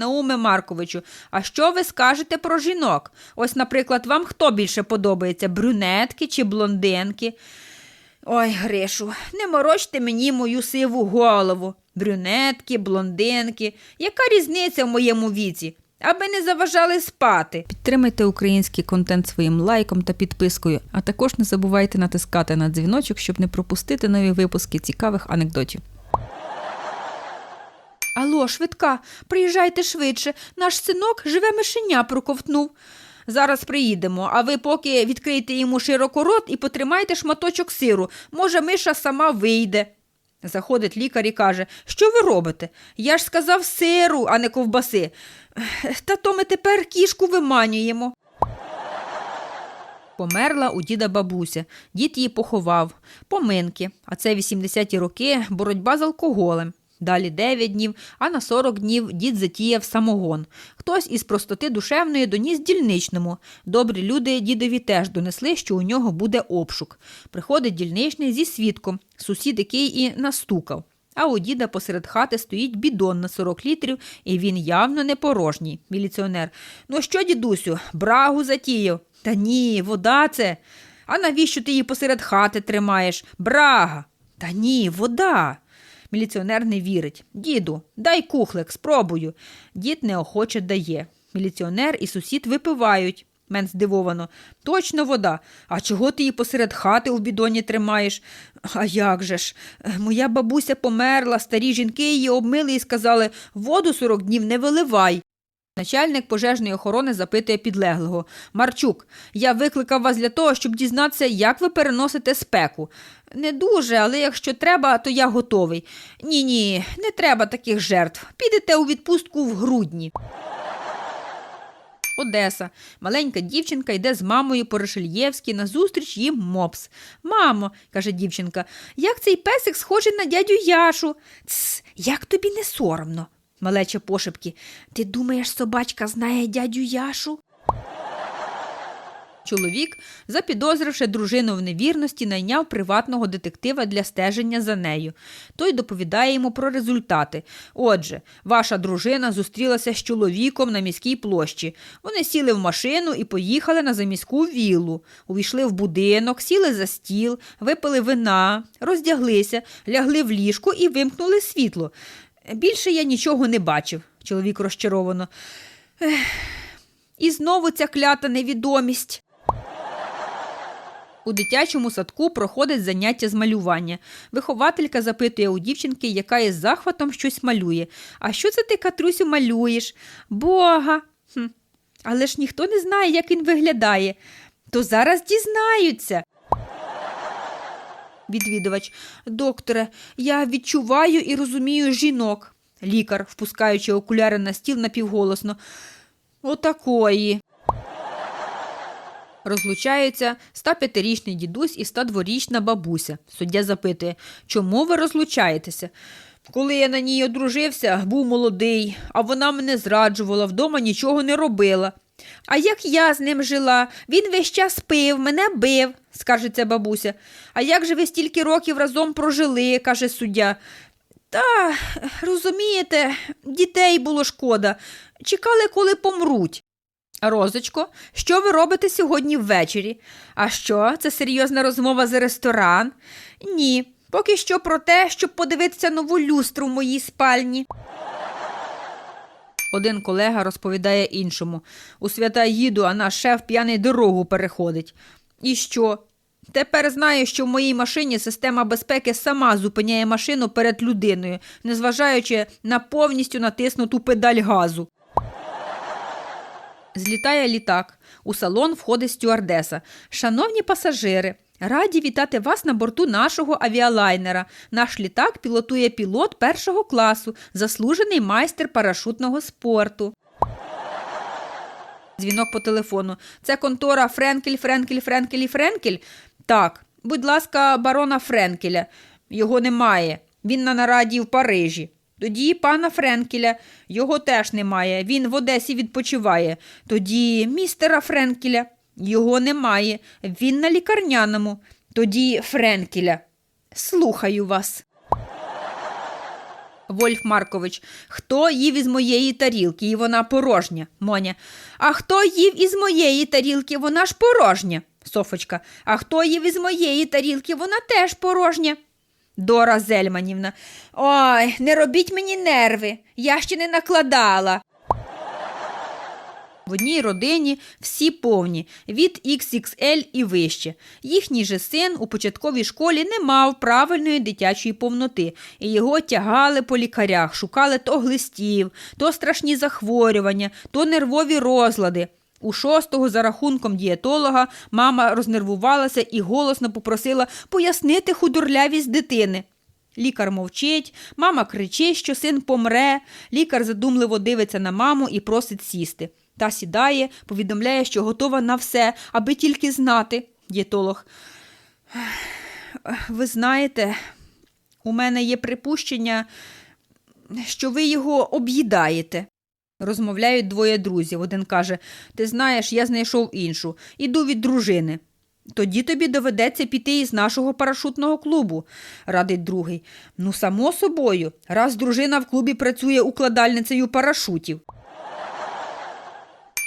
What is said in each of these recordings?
Науме Марковичу, а що ви скажете про жінок? Ось, наприклад, вам хто більше подобається? Брюнетки чи блондинки? Ой, Гришу, не морочте мені мою сиву голову. Брюнетки, блондинки. Яка різниця в моєму віці? Аби не заважали спати. Підтримайте український контент своїм лайком та підпискою, а також не забувайте натискати на дзвіночок, щоб не пропустити нові випуски цікавих анекдотів. Алло, швидка, приїжджайте швидше. Наш синок живе мишеня проковтнув. Зараз приїдемо, а ви поки відкрийте йому широко рот і потримайте шматочок сиру. Може, миша сама вийде. Заходить лікар і каже, що ви робите? Я ж сказав сиру, а не ковбаси. Та то ми тепер кішку виманюємо. Померла у діда бабуся. Дід її поховав. Поминки. А це 80-ті роки боротьба з алкоголем. Далі 9 днів, а на 40 днів дід затіяв самогон. Хтось із простоти душевної доніс дільничному. Добрі люди дідові теж донесли, що у нього буде обшук. Приходить дільничний зі свідком, сусід, який і настукав. А у діда посеред хати стоїть бідон на 40 літрів, і він явно не порожній. Міліціонер. Ну що, дідусю, брагу затіяв? Та ні, вода це. А навіщо ти її посеред хати тримаєш? Брага. Та ні, вода. Міліціонер не вірить. Діду, дай кухлик, спробую. Дід неохоче дає. Міліціонер і сусід випивають. Мен здивовано. Точно вода. А чого ти її посеред хати у бідоні тримаєш? А як же ж? Моя бабуся померла, старі жінки її обмили і сказали воду 40 днів не виливай. Начальник пожежної охорони запитує підлеглого. Марчук, я викликав вас для того, щоб дізнатися, як ви переносите спеку. Не дуже, але якщо треба, то я готовий. Ні, ні, не треба таких жертв. Підете у відпустку в грудні. Одеса. Маленька дівчинка йде з мамою по Решельєвській назустріч їм мопс. Мамо, каже дівчинка, як цей песик схожий на дядю Яшу. Тс, як тобі не соромно? Малеча пошепки. Ти думаєш, собачка знає дядю Яшу? Чоловік, запідозривши дружину в невірності, найняв приватного детектива для стеження за нею. Той доповідає йому про результати. Отже, ваша дружина зустрілася з чоловіком на міській площі. Вони сіли в машину і поїхали на заміську віллу. Увійшли в будинок, сіли за стіл, випили вина, роздяглися, лягли в ліжко і вимкнули світло. Більше я нічого не бачив, чоловік розчаровано. Ех, і знову ця клята невідомість. У дитячому садку проходить заняття з малювання. Вихователька запитує у дівчинки, яка із захватом щось малює. А що це ти, Катрусю, малюєш? Бога. Хм. Але ж ніхто не знає, як він виглядає. То зараз дізнаються. Відвідувач. Докторе, я відчуваю і розумію жінок. Лікар, впускаючи окуляри на стіл напівголосно. Отакої. Розлучаються 105-річний дідусь і 102-річна бабуся. Суддя запитує, чому ви розлучаєтеся? Коли я на ній одружився, був молодий, а вона мене зраджувала, вдома нічого не робила. А як я з ним жила? Він весь час пив, мене бив, скаржиться бабуся. А як же ви стільки років разом прожили, каже суддя. Та, розумієте, дітей було шкода. Чекали, коли помруть. Розочко, що ви робите сьогодні ввечері? А що, це серйозна розмова за ресторан? Ні, поки що про те, щоб подивитися нову люстру в моїй спальні. Один колега розповідає іншому. У свята їду, а наш шеф п'яний дорогу переходить. І що? Тепер знаю, що в моїй машині система безпеки сама зупиняє машину перед людиною, незважаючи на повністю натиснуту педаль газу. Злітає літак. У салон входить стюардеса. Шановні пасажири, раді вітати вас на борту нашого авіалайнера. Наш літак пілотує пілот першого класу, заслужений майстер парашутного спорту. Дзвінок по телефону. Це контора Френкель, Френкель, Френкель і Френкель? Так. Будь ласка, барона Френкеля. Його немає. Він на нараді в Парижі. Тоді пана Френкеля. Його теж немає. Він в Одесі відпочиває. Тоді містера Френкеля. Його немає. Він на лікарняному. Тоді Френкеля. Слухаю вас. Вольф Маркович, хто їв із моєї тарілки, і вона порожня. Моня. А хто їв із моєї тарілки, вона ж порожня. Софочка. А хто їв із моєї тарілки, вона теж порожня. Дора Зельманівна. Ой, не робіть мені нерви. Я ще не накладала. В одній родині всі повні від XXL і вище. Їхній же син у початковій школі не мав правильної дитячої повноти, і його тягали по лікарях, шукали то глистів, то страшні захворювання, то нервові розлади. У шостого, за рахунком дієтолога, мама рознервувалася і голосно попросила пояснити худорлявість дитини. Лікар мовчить, мама кричить, що син помре. Лікар задумливо дивиться на маму і просить сісти. Та сідає, повідомляє, що готова на все, аби тільки знати. Дієтолог. Ви знаєте, у мене є припущення, що ви його об'їдаєте. Розмовляють двоє друзів. Один каже: Ти знаєш, я знайшов іншу. Іду від дружини. Тоді тобі доведеться піти із нашого парашутного клубу, радить другий. Ну, само собою, раз дружина в клубі працює укладальницею парашутів.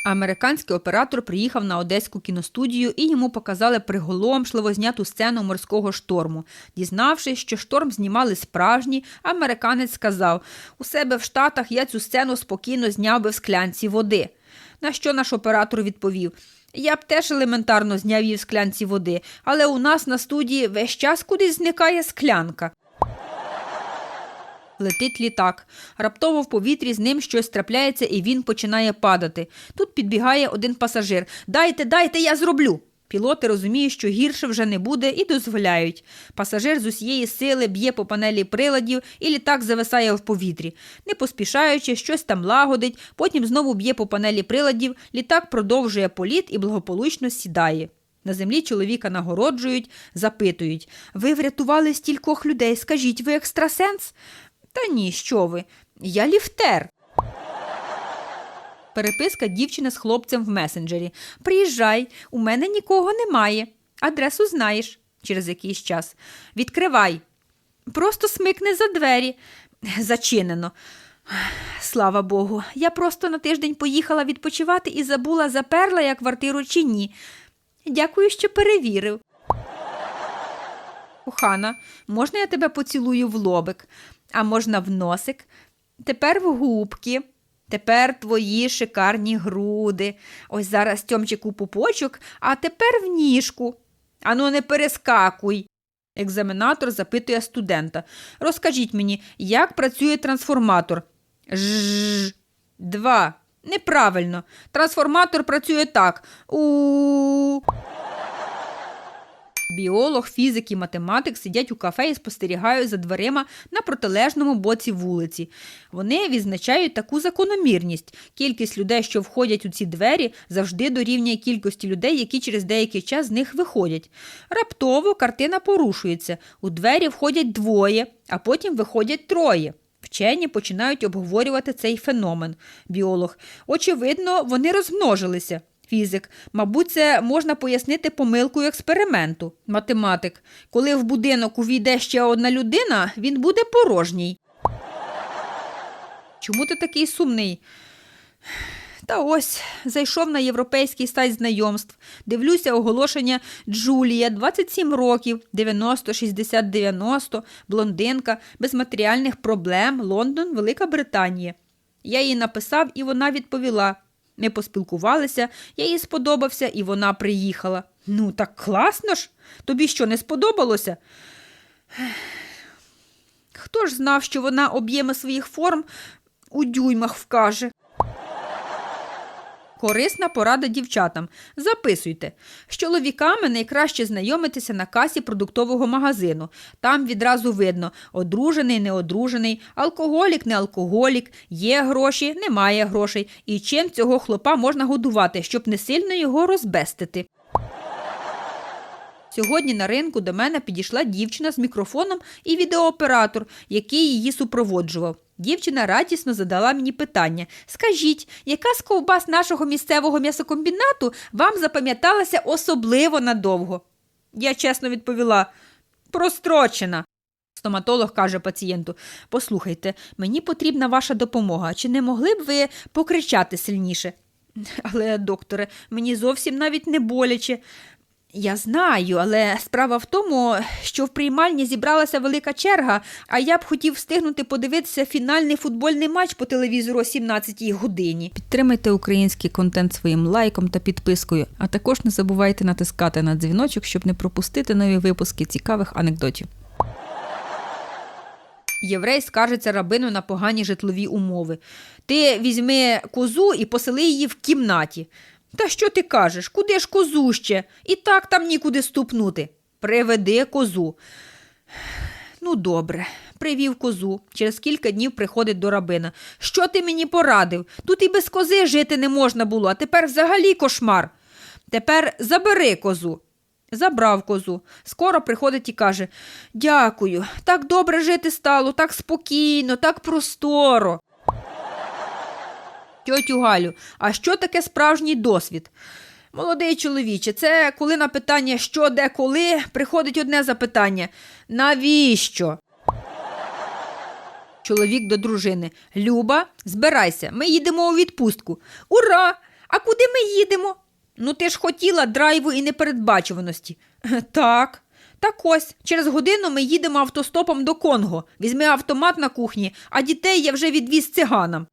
Американський оператор приїхав на одеську кіностудію і йому показали приголомшливо зняту сцену морського шторму. Дізнавшись, що шторм знімали справжній, американець сказав: У себе в Штатах я цю сцену спокійно зняв би в склянці води. На що наш оператор відповів: Я б теж елементарно зняв її в склянці води, але у нас на студії весь час кудись зникає склянка. Летить літак. Раптово в повітрі з ним щось трапляється, і він починає падати. Тут підбігає один пасажир. Дайте, дайте, я зроблю. Пілоти розуміють, що гірше вже не буде, і дозволяють. Пасажир з усієї сили б'є по панелі приладів, і літак зависає в повітрі. Не поспішаючи, щось там лагодить, потім знову б'є по панелі приладів, літак продовжує політ і благополучно сідає. На землі чоловіка нагороджують, запитують Ви врятували стількох людей, скажіть, ви екстрасенс? Та ні, що ви? Я ліфтер. Переписка дівчини з хлопцем в месенджері. Приїжджай, у мене нікого немає. Адресу знаєш через якийсь час. Відкривай. Просто смикни за двері. Зачинено. Слава Богу, я просто на тиждень поїхала відпочивати і забула, заперла я квартиру чи ні. Дякую, що перевірив. Кохана, можна я тебе поцілую в лобик, а можна в носик? Тепер в губки. Тепер твої шикарні груди. Ось зараз Тьомчику пупочок, а тепер в ніжку. Ану, не перескакуй. Екзаменатор запитує студента. Розкажіть мені, як працює трансформатор? Ж. Два. Неправильно. Трансформатор працює так. У. Біолог, фізик і математик сидять у кафе і спостерігають за дверима на протилежному боці вулиці. Вони відзначають таку закономірність. Кількість людей, що входять у ці двері, завжди дорівнює кількості людей, які через деякий час з них виходять. Раптово картина порушується. У двері входять двоє, а потім виходять троє. Вчені починають обговорювати цей феномен. Біолог. Очевидно, вони розмножилися. Фізик. Мабуть, це можна пояснити помилкою експерименту. Математик. Коли в будинок увійде ще одна людина, він буде порожній. Чому ти такий сумний? Та ось зайшов на європейський сайт знайомств. Дивлюся оголошення Джулія, 27 років, 90, 60, 90, блондинка, без матеріальних проблем, Лондон, Велика Британія. Я їй написав, і вона відповіла. Ми поспілкувалися, я їй сподобався, і вона приїхала. Ну, так класно ж. Тобі що не сподобалося? Хто ж знав, що вона об'єми своїх форм у дюймах вкаже? Корисна порада дівчатам. Записуйте. З чоловіками найкраще знайомитися на касі продуктового магазину. Там відразу видно одружений, неодружений, алкоголік, не алкоголік, є гроші, немає грошей. І чим цього хлопа можна годувати, щоб не сильно його розбестити. Сьогодні на ринку до мене підійшла дівчина з мікрофоном і відеооператор, який її супроводжував. Дівчина радісно задала мені питання: Скажіть, яка з ковбас нашого місцевого м'ясокомбінату вам запам'яталася особливо надовго? Я чесно відповіла: прострочена. Стоматолог каже пацієнту: Послухайте, мені потрібна ваша допомога. Чи не могли б ви покричати сильніше? Але, докторе, мені зовсім навіть не боляче. Я знаю, але справа в тому, що в приймальні зібралася велика черга, а я б хотів встигнути подивитися фінальний футбольний матч по телевізору о 17-й годині. Підтримайте український контент своїм лайком та підпискою, а також не забувайте натискати на дзвіночок, щоб не пропустити нові випуски цікавих анекдотів. Єврей скаржиться рабину на погані житлові умови. Ти візьми козу і посели її в кімнаті. Та що ти кажеш? Куди ж козу ще? І так там нікуди ступнути. Приведи козу. Ну, добре, привів козу. Через кілька днів приходить до рабина. Що ти мені порадив? Тут і без кози жити не можна було, а тепер взагалі кошмар. Тепер забери козу. Забрав козу. Скоро приходить і каже: Дякую, так добре жити стало, так спокійно, так просторо. Тьотю Галю, а що таке справжній досвід? Молодий чоловіче, це коли на питання що, де, коли, приходить одне запитання: навіщо? Чоловік до дружини. Люба, збирайся, ми їдемо у відпустку. Ура! А куди ми їдемо? Ну, ти ж хотіла драйву і непередбачуваності. Так. Так ось, через годину ми їдемо автостопом до Конго. Візьми автомат на кухні, а дітей я вже відвіз циганам.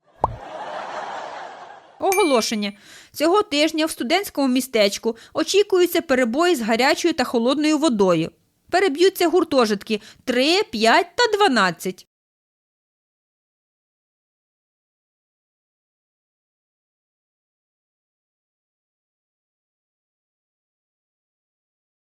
Оголошення. Цього тижня в студентському містечку очікуються перебої з гарячою та холодною водою. Переб'ються гуртожитки 3, 5 та 12.